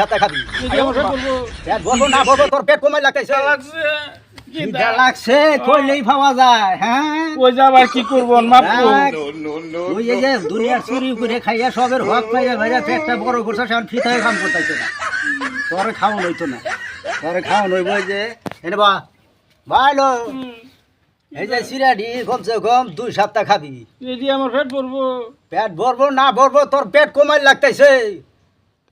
সাথে খাবি। যদি আমার পেট বলব পেট বলব না তোর পেট কমাই লাগতেছে? লাগছে কি খিদা লাগছে কইলেই পাওয়া যায় হ্যাঁ? ওই কি করব মাপ দেখ, ওই যে দুনিয়ার চুরি করে খাইয়া সবের হক পাইয়া ভাইয়া পেটটা বড় করছে সেখান ফিতায় কাম করতেছে না। তোর খাওয়ান হইতো না। তোর খাওয়ান হইব এই যে এনে বা ভাইলো এই যে সিরাডি কমসে কম দুই সপ্তাহ খাবি। যদি আমার পেট বলব পেট ভরবো না ভরবো তোর পেট কমাই লাগতেছে?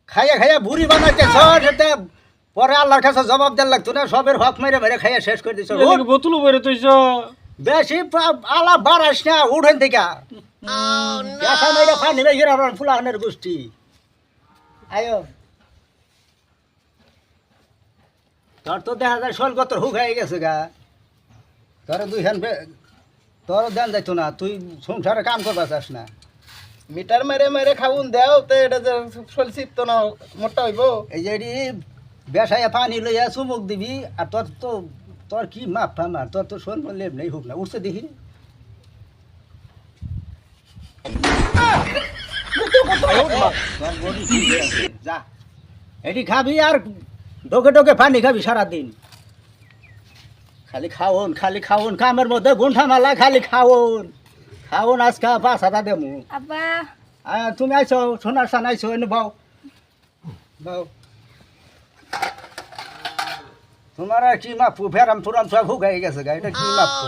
খাইয়া খাইয়া বুড়ি বানাইতেছ সেটা পরে আল্লাহর কাছে জবাব দেওয়ার লাগতো না সবের হক মেরে মেরে খাইয়া শেষ করে দিছ। বোতলও বেড়ে তৈছ বেশি আলা বাড়াস না উঠেন থেকে পেশা মেরে পানি বেশি ফুলাহানের গোষ্ঠী। আয়ো। তোর তো দেখা যায় শোল কত হুক হয়ে গেছে গা। তোর দুই হ্যান তোর দেন যাইতো না তুই সংসারে কাম করবা চাস না। মিটার মেরে মেরে খাউন দেও তো, এটা যে চলছি তো না মোটা হইব। এই যে বেসায় পানি লইয়া চুমুক দিবি, আর তোর তো, তোর কি মাপ ফামার তোর তো শোল লেব নেই, হুক না, উঠছে দেখি। যা। এটি খাবি আর ডোকে ডোকে পানি খাবি সারাদিন। খালি খাওন খালি খাওন, কামের মধ্যে গুন্ঠা মালা, খালি খাওন। খাওন আজকা পাঁচ হাজার দেমু আব্বা। তুমি আইছো সোনার সান আইছো এনে বাও। বাও। তোমার কি মাপু? ফেরাম ফুরাম সব হুগাই গেছে গা এটা কি মাপু?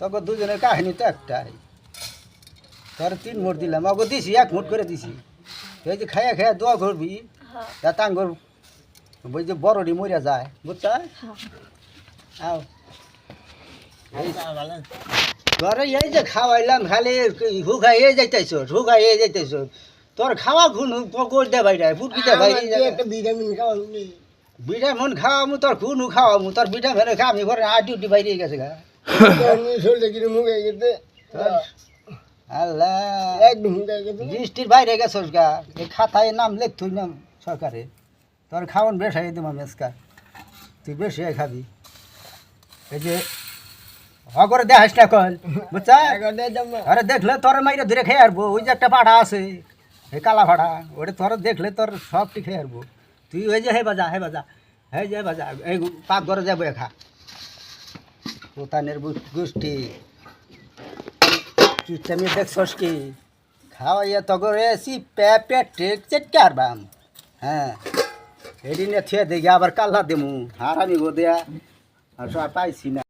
তখন দুজনের কাহিনী তো একটাই। তোর তিন মুট দিলাম অগো দিছি এক মুট করে দিছি। এই যে খাইয়া খাইয়া দোয়া করবি তা টাঙ্গর ওই যে বড়ডি মরিয়া যায় বুঝছা আও। তোরে এই যে খাওয়াইলাম খালি হুগাই এই যাইতেছ হুগাই এই যাইতেছ তোর খাওয়া খুন পকর দে ভাই ফুটকি দে ভাই। ভিটামিন খাওয়ান ভিটামিন খাওয়ামু তোর খুনু খাওয়ামু তোর ভিটামিন খা আমি ঘরে আর ডিউটি বাইরে গেছে গা। গেছে। আল্লাহ। গেছে। বৃষ্টির বাইরে গেছস গা এই খাতায় নাম লেখ তুই নাম সরকারে। তোর খাওয়ান বেশ হয়ে দিমাম আজকা তুই বেশি খাবি। এই যে অগরে দেখাস না কল বুঝছা? আরে দেখলে তোর মাইরে ধরে খেয়ে আসব ওই যে একটা পাড়া আছে এই কালা ভাড়া ওটা তোর দেখলে তোর সব সবটি খেয়ে আসব তুই ওই যে হে বাজা হে বাজা হে যে বাজা এই পাক ঘরে যাব খা পোতানের গোষ্ঠী কি তুমি দেখছস কি? খাওয়াইয়া তগরে এসি পে পেটে চেটকে আরবাম হ্যাঁ এদিনে থিয়ে দেখি আবার কাল্লা দেমু। হারামি গো দেয়া আর সব পাইছি না।